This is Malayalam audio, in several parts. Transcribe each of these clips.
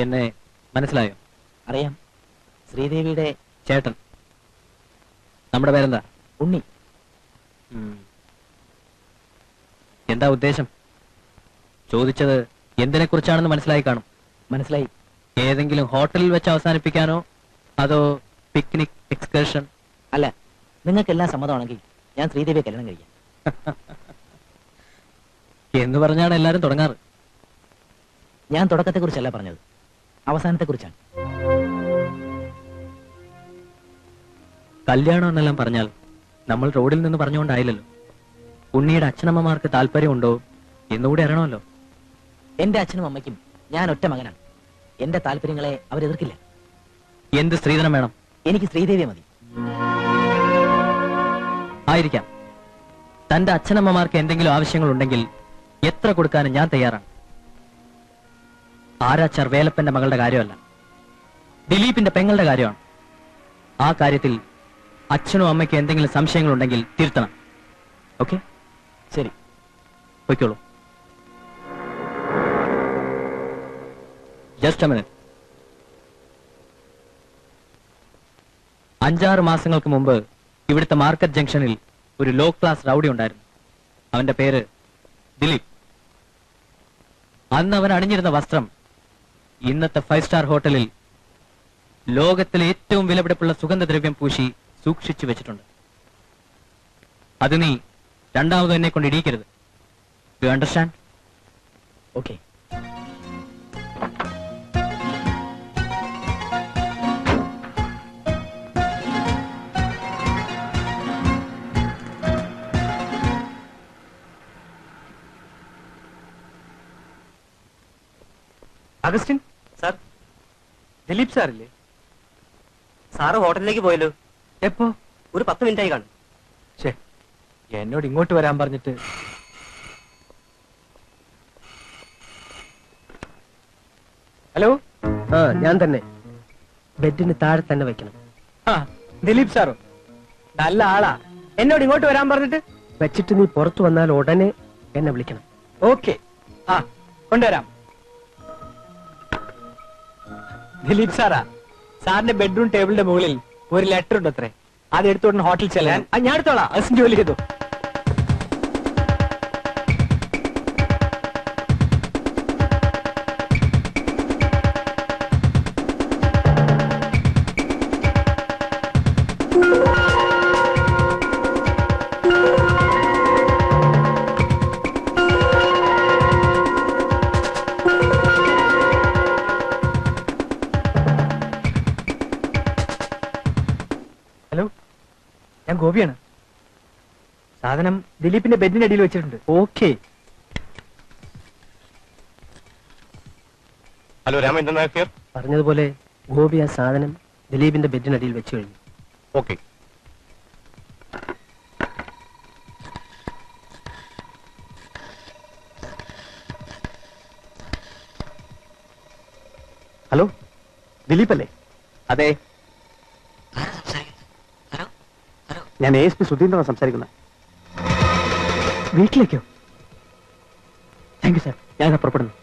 എന്നെ മനസ്സിലായോ? അറിയാം. ശ്രീദേവിയുടെ ചേട്ടൻ. നമ്മുടെ പേരെന്താ? ഉണ്ണി. എന്താ ഉദ്ദേശം? ചോദിച്ചത് എന്തിനെ കുറിച്ചാണെന്ന് മനസ്സിലായി കാണും. മനസ്സിലായി. ഏതെങ്കിലും ഹോട്ടലിൽ വെച്ച് അവസാനിപ്പിക്കാനോ? അതോ പിക്നിക് എക്സ്കർഷൻ അല്ല നിങ്ങൾക്കെല്ലാം സമ്മതമാണെങ്കിൽ ഞാൻ ശ്രീദേവിയെ കല്യാണം കഴിക്കാം. എന്ന് പറഞ്ഞാണ് എല്ലാരും തുടങ്ങാറ്. ഞാൻ തുടക്കത്തെക്കുറിച്ചല്ല പറഞ്ഞത്. അവസാനത്തെക്കുറിച്ചാണ്. കല്യാണം എന്നെല്ലാം പറഞ്ഞാൽ നമ്മൾ റോഡിൽ നിന്ന് പറഞ്ഞുകൊണ്ടായില്ലല്ലോ. ഉണ്ണിയുടെ അച്ഛനമ്മമാർക്ക് താല്പര്യമുണ്ടോ എന്നുകൂടി അറിയണമല്ലോ. എന്റെ അച്ഛനും അമ്മയ്ക്കും ഞാൻ ഒറ്റ മകനാണ്. എന്റെ താല്പര്യങ്ങളെ അവരെതിർക്കില്ല. എന്ത് സ്ത്രീധനം വേണം? എനിക്ക് ശ്രീദേവിയെ മതി. ആയിരിക്കാം. തന്റെ അച്ഛനമ്മമാർക്ക് എന്തെങ്കിലും ആവശ്യങ്ങൾ ഉണ്ടെങ്കിൽ എത്ര കൊടുക്കാനും ഞാൻ തയ്യാറാണ്. ആരാ വേലപ്പന്റെ മകളുടെ കാര്യമല്ല. ദിലീപിന്റെ പെങ്ങളുടെ കാര്യമാണ്. ആ കാര്യത്തിൽ അച്ഛനും അമ്മയ്ക്ക് എന്തെങ്കിലും സംശയങ്ങളുണ്ടെങ്കിൽ തിരുത്തണം. ഓക്കെ? ശരി. പൊയ്ക്കോളൂ. Just minute. അഞ്ചാറ് മാസങ്ങൾക്ക് മുമ്പ് ഇവിടുത്തെ മാർക്കറ്റ് ജംഗ്ഷനിൽ ഒരു ലോ ക്ലാസ് റൗഡി ഉണ്ടായിരുന്നു. അവന്റെ പേര് ദിലീപ്. അന്ന് അവൻ അണിഞ്ഞിരുന്ന വസ്ത്രം ഇന്നത്തെ ഫൈവ് സ്റ്റാർ ഹോട്ടലിൽ ലോകത്തിലെ ഏറ്റവും വിലപിടിപ്പുള്ള സുഗന്ധദ്രവ്യം പൂശി സൂക്ഷിച്ചു വെച്ചിട്ടുണ്ട്. അത് നീ രണ്ടാമത് എന്നെ കൊണ്ട് ഇടിയിക്കരുത്. You understand okay Augustine? Sir Dileep സാറില്ലേ? Sir ഹോട്ടലിലേക്ക് പോയല്ലോ. എപ്പോ? ഒരു പത്ത് മിനിറ്റ് ആയി കാണും. ഷേ എന്നോട് ഇങ്ങോട്ട് വരാൻ പറഞ്ഞിട്ട്. ഹലോ? ആ ഞാൻ തന്നെ. ബെഡിന് താഴെ തന്നെ വെക്കണം ആ ദിലീപ് സാറോ. നല്ല ആളാ. എന്നോട് ഇങ്ങോട്ട് വരാൻ പറഞ്ഞിട്ട്? വെച്ചിട്ട് നീ പുറത്തു വന്നാൽ ഉടനെ എന്നെ വിളിക്കണം. ഓക്കെ. ആ കൊണ്ടുവരാം. ദിലീപ് സാറാ. സാറിന്റെ ബെഡ്റൂം ടേബിളിന്റെ മുകളിൽ ഒരു ലെറ്റർ ഉണ്ട് അത്രേ അത് എടുത്തോണ്ട് ഹോട്ടലിൽ ചെല്ലാൻ. ഞാൻ എടുത്തോളാം. ജോലി ചെയ്തു. ഗോപിയാണ്. സാധനം ദിലീപിന്റെ ബെഡിന്റെ അടിയിൽ വെച്ചിട്ടുണ്ട്. ഓക്കെ. ഹലോ രാമേന്ദ്രൻ നായർ പറഞ്ഞതുപോലെ ഗോപി ആ സാധനം ദിലീപിന്റെ ബെഡിനടിയിൽ വെച്ചു കഴിഞ്ഞു. ഓക്കെ. ഹലോ ദിലീപ് അല്ലേ അതെ. ഞാൻ എ എസ് പി സുധീന്ദ്രനാണ് സംസാരിക്കുന്നത് വീട്ടിലേക്കോ? താങ്ക് യു സാർ ഞാൻ പുറപ്പെടുന്നു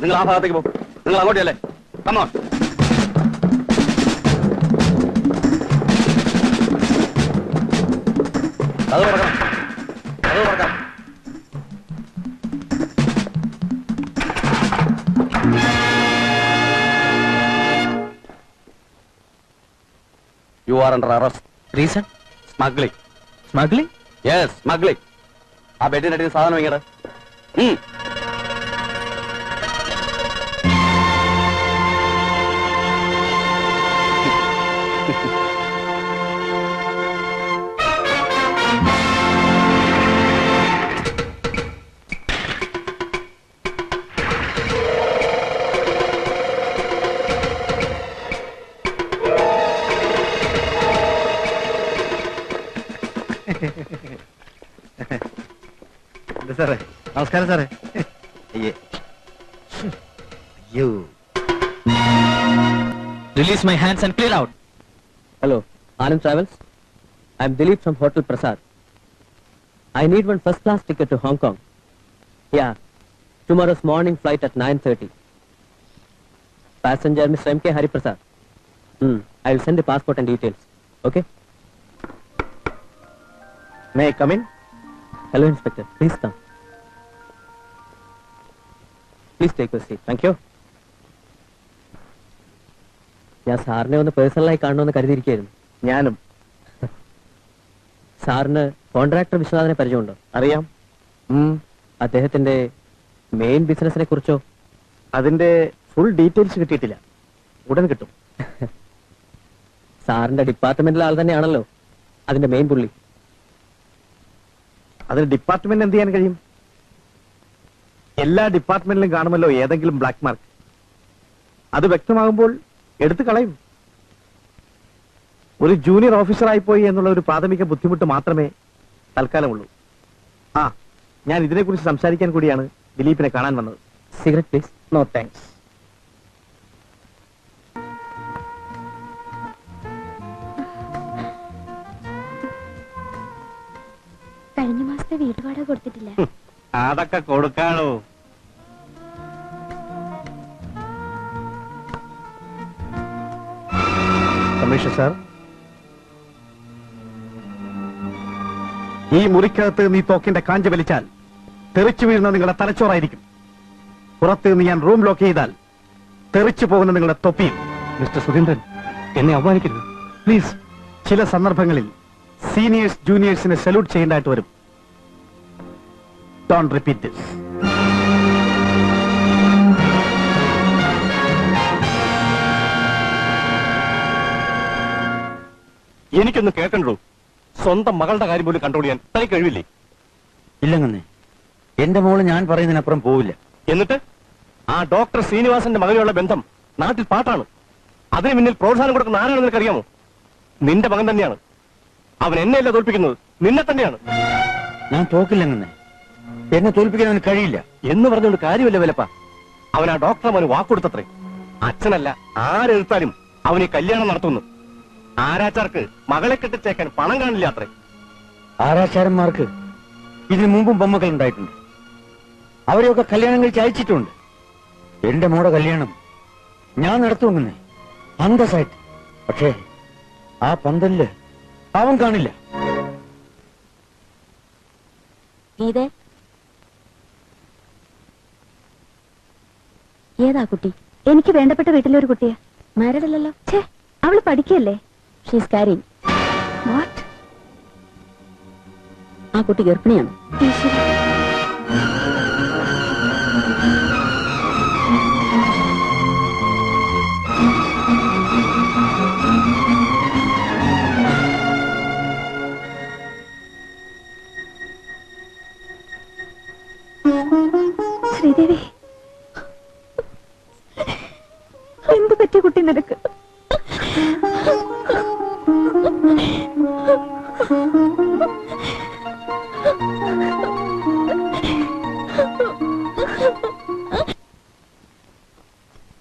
നിങ്ങൾ ആ ഭാഗത്തേക്ക് പോകും നിങ്ങൾ അങ്ങോട്ടല്ലേ കമോൺ അത് പറക്കണം അത് പറക്കാം you are under arrest reason smuggling smuggling yes smuggling ആ ബെഡിനടിയിൽ സാധനം ഇങ്ങനെ നമസ്കാരം സാറേ അയ്യേ അയ്യോ release my hands and clear out Hello, Anand Travels. I'm Dilip from Hotel Prasad. I need one first class ticket to Hong Kong. Yeah, tomorrow's morning flight at 9.30. Passenger Mr. M.K. Hari Prasad. Hmm, I will send the passport and details. Okay? May come in Hello, Inspector. Please take seat seat. Thank ഞാൻ സാറിനെ ഒന്ന് പേഴ്സണലായി കാണണമെന്ന് കരുതിയിരിക്കുകയായിരുന്നു. ഞാനും. സാറിന് കോൺട്രാക്ടർ വിശ്വനാഥനെ പരിചയമുണ്ടോ? അറിയാം. അദ്ദേഹത്തിന്റെ മെയിൻ ബിസിനസിനെ കുറിച്ചോ? അതിന്റെ ഫുൾ ഡീറ്റെയിൽസ് കിട്ടിയിട്ടില്ല. ഉടൻ കിട്ടും. സാറിന്റെ ഡിപ്പാർട്ട്മെന്റിലെ ആൾ തന്നെയാണല്ലോ അതിന്റെ മെയിൻ പുള്ളി. അതിന് ഡിപ്പാർട്ട്മെന്റ് എന്ത് ചെയ്യാൻ കഴിയും? എല്ലാ ഡിപ്പാർട്ട്മെന്റിലും കാണുമല്ലോ ഏതെങ്കിലും ബ്ലാക്ക് മാർക്ക് അത് വ്യക്തമാകുമ്പോൾ എടുത്തു കളയും. ഒരു ജൂനിയർ ഓഫീസറായി പോയി എന്നുള്ള ഒരു പ്രാഥമിക ബുദ്ധിമുട്ട് മാത്രമേ തൽക്കാലമുള്ളൂ. ആ ഞാൻ ഇതിനെക്കുറിച്ച് സംസാരിക്കാൻ കൂടിയാണ് ദിലീപിനെ കാണാൻ വന്നത്. സിഗരറ്റ് പ്ലീസ് നോ താങ്ക്സ് കഴിഞ്ഞ മാസത്തെ വീട്ടുപാടാ കൊടുത്തിട്ടില്ല. അതൊക്കെ കൊടുക്കാണോ? Commission sir. ഈ മുറിക്കകത്ത് നീ തോക്കിന്റെ കാഞ്ച വലിച്ചാൽ തെറിച്ചു വീഴുന്ന നിങ്ങളുടെ തലച്ചോറായിരിക്കും. പുറത്ത് നിന്ന് ഞാൻ റൂം ലോക്ക് ചെയ്താൽ തെറിച്ചു പോകുന്ന നിങ്ങളുടെ തൊപ്പിയും. മിസ്റ്റർ സുധീന്ദ്രൻ എന്നെ അവമാനിക്കരുത് പ്ലീസ് ചില സന്ദർഭങ്ങളിൽ സീനിയേഴ്സ് ജൂനിയേഴ്സിനെ സല്യൂട്ട് ചെയ്യേണ്ടതായിട്ട് വരും. Don't repeat this. എനിക്കൊന്ന് കേൾക്കണ്ടോ? സ്വന്തം മകളുടെ കാര്യം പോലും കൺട്രോൾ ചെയ്യാൻ തനിക്ക് കഴിവില്ലേ? ഇല്ലെന്നേ. എന്റെ മോൾ ഞാൻ പറയുന്നതിനപ്പുറം പോവില്ല. എന്നിട്ട്? ആ ഡോക്ടർ ശ്രീനിവാസന്റെ മകനെയുള്ള ബന്ധം നാട്ടിൽ പാട്ടാണ്. അതിന് മുന്നിൽ പ്രോത്സാഹനം കൊടുക്കുന്ന ആരാണെന്ന് നിനക്കറിയാമോ? നിന്റെ മകൻ തന്നെയാണ്. അവൻ എന്നെയല്ല തോൽപ്പിക്കുന്നത്? നിന്നെ തന്നെയാണ്. ഞാൻ തോക്കില്ലെന്നേ. എന്നെ തോൽപ്പിക്കാൻ അവന് കഴിയില്ല. എന്ന് പറഞ്ഞുകൊണ്ട് കാര്യമല്ല വിലപ്പ അവൻ ആ ഡോക്ടർ അവന് വാക്കൊടുത്തത്രേ. അച്ഛനല്ല ആരെടുത്താലും അവന് കല്യാണം നടത്തുന്നു. ആരാച്ചാർക്ക് മകളെ കെട്ടിച്ചേക്കാൻ പണം കാണില്ല അത്രേ ആരാചാരന്മാർക്ക് ഇതിനു മുമ്പും ബൊമ്മകൾ ഉണ്ടായിട്ടുണ്ട്. അവരെയൊക്കെ കല്യാണം കഴിച്ച് അയച്ചിട്ടുണ്ട്. എന്റെ മോടെ കല്യാണം ഞാൻ നടത്തുമെന്നേ അന്തസ്സായിട്ട്. പക്ഷേ ആ പന്തലിൽ അവൻ കാണില്ല. ഏതാ കുട്ടി? എനിക്ക് വേണ്ടപ്പെട്ട വീട്ടിലെ ഒരു കുട്ടിയാ. മാരീഡ് അല്ലല്ലോ ഛേ അവൾ പഠിക്കല്ലേ ഷീസ് കാരിങ് വാട്ട് ആ കുട്ടി ഗർഭിണിയാണ്.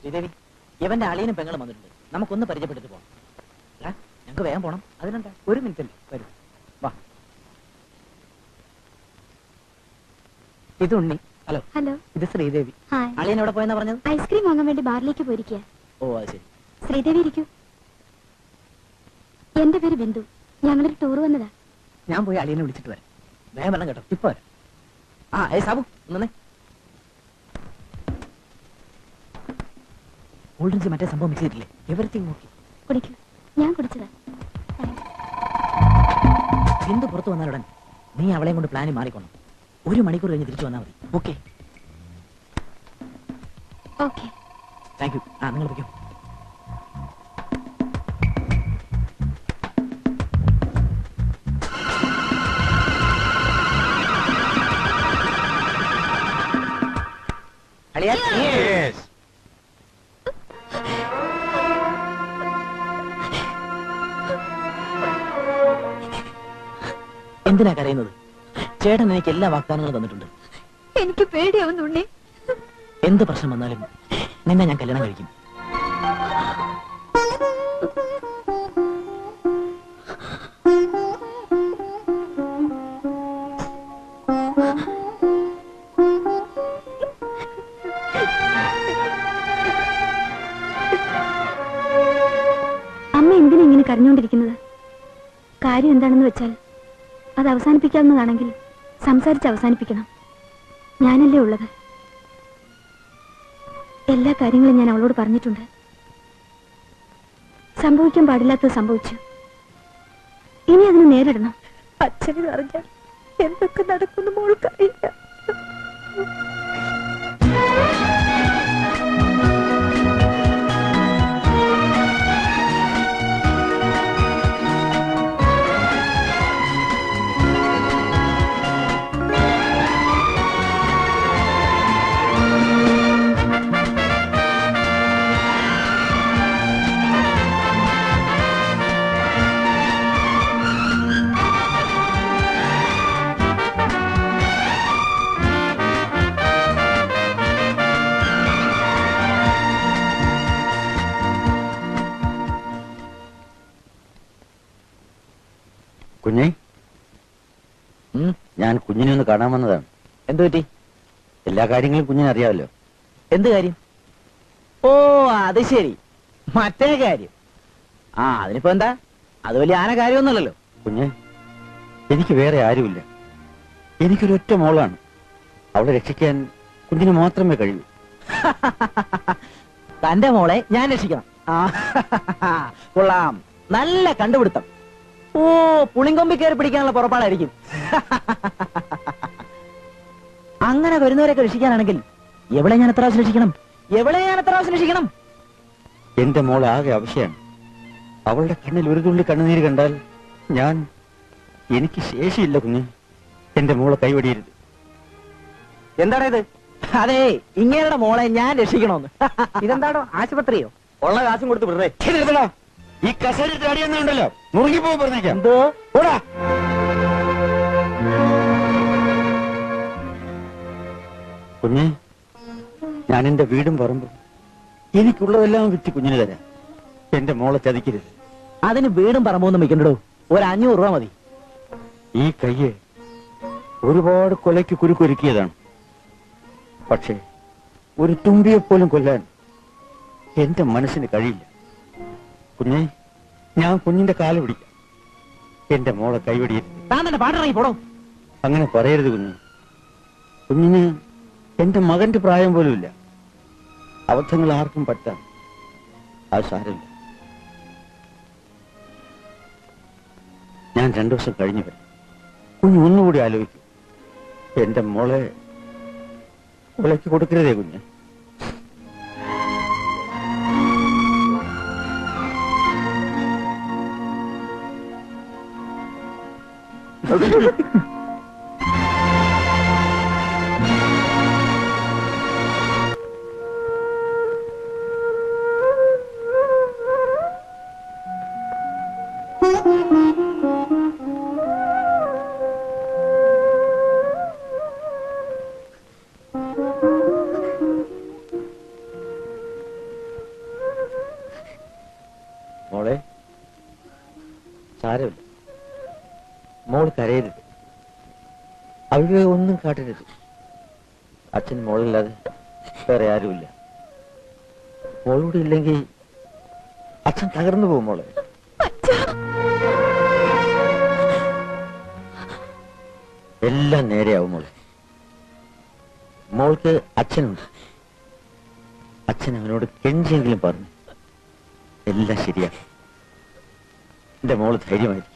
ശ്രീദേവി ഇവന്റെ അളിയനും പെങ്ങളും വന്നിട്ടുണ്ട്. നമുക്കൊന്ന് പരിചയപ്പെടുത്തി പോണം ഞങ്ങൾക്ക് വേഗം പോണം. അതിനെന്താ? ഒരു മിനിറ്റ് വരും. വാ. ഇത് ഉണ്ണി. ഹലോ. ഹലോ. ഇത് ശ്രീദേവി. അളിയൻ എവിടെ പോയെന്നാ പറഞ്ഞത്? ഐസ്ക്രീം വാങ്ങാൻ വേണ്ടി ബാറിലേക്ക് പോയിരിക്കുക ഓ അത് ശരി. ശ്രീദേവി ഇരിക്കൂ. എന്റെ പേര് ബിന്ദു. ഞങ്ങളൊരു ടൂർ വന്നതാ. ഞാൻ പോയി അളിയനെ വിളിച്ചിട്ട് വരാം. വേഗം വരണം കേട്ടോ. ഇപ്പൊ വരാം. ആ ഏ സാബു ഒന്നേ കൂൾ ഡ്രിങ്ക്സ് മറ്റേ സംഭവം മിക്സ് ചെയ്തിട്ടില്ലേ? എവറിത്തിങ് നോക്കി കുടിക്കൂ ഞാൻ കുടിച്ചതാ. ബിന്ദു പുറത്തു വന്നാലുടൻ നീ അവളെയും കൊണ്ട് പ്ലാന് മാറിക്കോണം. ഒരു മണിക്കൂർ കഴിഞ്ഞ് തിരിച്ചു വന്നാൽ മതി. ഓക്കെ ഓക്കെ താങ്ക് യു ആ നിങ്ങൾ വയ്ക്കും എന്തിനാ കരയുന്നത്? ചേട്ടൻ എനിക്ക് എല്ലാ വാഗ്ദാനങ്ങളും തന്നിട്ടുണ്ട്. എനിക്ക് പേടിയാവുന്നുണ്ടേ എന്ത് പ്രശ്നം വന്നാലും നിന്നെ ഞാൻ കല്യാണം കഴിക്കും. അവസാനിപ്പിക്കാവുന്നതാണെങ്കിൽ സംസാരിച്ച് അവസാനിപ്പിക്കണം. ഞാനല്ലേ ഉള്ളത്? എല്ലാ കാര്യങ്ങളും ഞാൻ അവളോട് പറഞ്ഞിട്ടുണ്ട്. സംഭവിക്കാൻ പാടില്ലാത്തത് സംഭവിച്ചു. ഇനി അതിന് നേരിടണം. അച്ഛനെ അറിഞ്ഞാൽ എന്തൊക്കെ നടക്കുന്നു മോൾക്കറിയില്ല. കാണാൻ വന്നതാണ്. എന്തു പറ്റി? എല്ലാ കാര്യങ്ങളും കുഞ്ഞിനെ അറിയാമല്ലോ. എന്ത് കാര്യം? ഓ അത് ശരി. മറ്റേ കാര്യം. ആ അതിനിപ്പോ എന്താ? അത് വലിയ ആന കാര്യമൊന്നുമല്ലല്ലോ. കുഞ്ഞ് എനിക്ക് വേറെ ആരുമില്ല. എനിക്കൊരൊറ്റ മോളാണ്. അവളെ രക്ഷിക്കാൻ കുഞ്ഞിന് മാത്രമേ കഴിയൂ. തന്റെ മോളെ ഞാൻ രക്ഷിക്കണം. ആ കൊള്ളാം. നല്ല കണ്ടുപിടുത്തം. ഓ പുളിങ്കൊമ്പി കയറി പിടിക്കാനുള്ള പുറപ്പാടായിരിക്കും. അങ്ങനെ വരുന്നവരൊക്കെ രക്ഷിക്കാനാണെങ്കിൽ എവിടെ ഞാൻ എത്ര പ്രാവശ്യം രക്ഷിക്കണം? എവിടെ ഞാൻ എത്ര പ്രാവശ്യം രക്ഷിക്കണം? എന്റെ മോൾ ആകെ ആവശ്യമാണ് അവളുടെ കണ്ണിൽ ഒരു തുള്ളി കണ്ണുനീര് കണ്ടാൽ ഞാൻ എനിക്ക് ശേഷിയില്ല കുഞ്ഞ്. എന്റെ മോളെ കൈവടിയരുത്. എന്താണ് ഇത്? അതെ ഇങ്ങേരുടെ മോളെ ഞാൻ രക്ഷിക്കണോന്ന് ഇതെന്താണോ ആശുപത്രിയോ? ഉള്ള കാശും കൊടുത്ത് വിടുന്നേ ഈ കസേര അടിയെന്നുണ്ടല്ലോ മുറുകിപ്പോ പറഞ്ഞേക്കാം. എന്തോ? ഓടാ. കുഞ്ഞെ ഞാൻ എന്റെ വീടും പറമ്പും എനിക്കുള്ളതെല്ലാം വിറ്റ് കുഞ്ഞിന് തരാം. എന്റെ മോളെ ചതിക്കരുത്. അതിന് വീടും പറമ്പൊന്നും വെക്കണ്ടോ ഒരു അഞ്ഞൂറ് രൂപ മതി. ഈ കയ്യ് ഒരുപാട് കൊലയ്ക്ക് കുരുക്കൊരുക്കിയതാണ്. പക്ഷേ ഒരു തുമ്പിയെ പോലും കൊല്ലാൻ എന്റെ മനസ്സിന് കഴിയില്ല. കുഞ്ഞെ ഞാൻ കുഞ്ഞിന്റെ കാൽ പിടിക്കാം. എന്റെ മോളെ കൈവടിയരുത് താൻ തന്നെ പാട്ടിറങ്ങി പോടോ അങ്ങനെ പറയരുത് കുഞ്ഞ്. കുഞ്ഞിന് എന്റെ മകന്റെ പ്രായം പോലുമില്ല. അബദ്ധങ്ങൾ ആർക്കും പറ്റാം അത് സാരമില്ല. ഞാൻ രണ്ടു ദിവസം കഴിഞ്ഞു വരും. കുഞ്ഞ് ഒന്നുകൂടി ആലോചിക്കും. എന്റെ മോളെ കൊലയ്ക്ക് കൊടുക്കരുതേ കുഞ്ഞ്? മോളെ അവിടെ ഒന്നും കാട്ടരുത്. അച്ഛൻ മോളില്ലാതെ വേറെ ആരുമില്ല. മോളൂടെ ഇല്ലെങ്കിൽ അച്ഛൻ തകർന്നു പോകും മോളെ. എല്ലാം നേരെയാവും മോളെ. മോൾക്ക് അച്ഛനുണ്ട്. അച്ഛൻ അവനോട് കെഞ്ചെങ്കിലും പറഞ്ഞു. എല്ലാം ശരിയാ എന്റെ മോൾ ധൈര്യമായിരിക്കും.